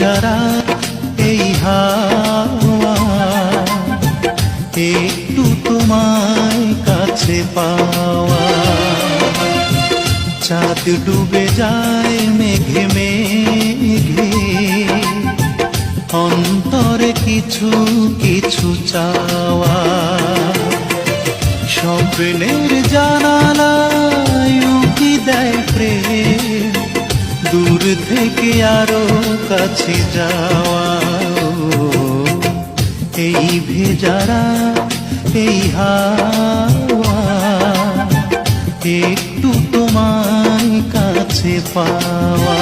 যারা এই হাওয়া, একটু তোমায় কাছে পাওয়া। চাঁদ ডুবে যায় মেঘে মেঘে, অন্তরে কিছু কিছু চাওয়া। স্বপ্নের জানালায় দূর থেকে আরও কাছে যাওয়া এই ভেজারা এই হাওয়া একটু তোমার কাছে পাওয়া।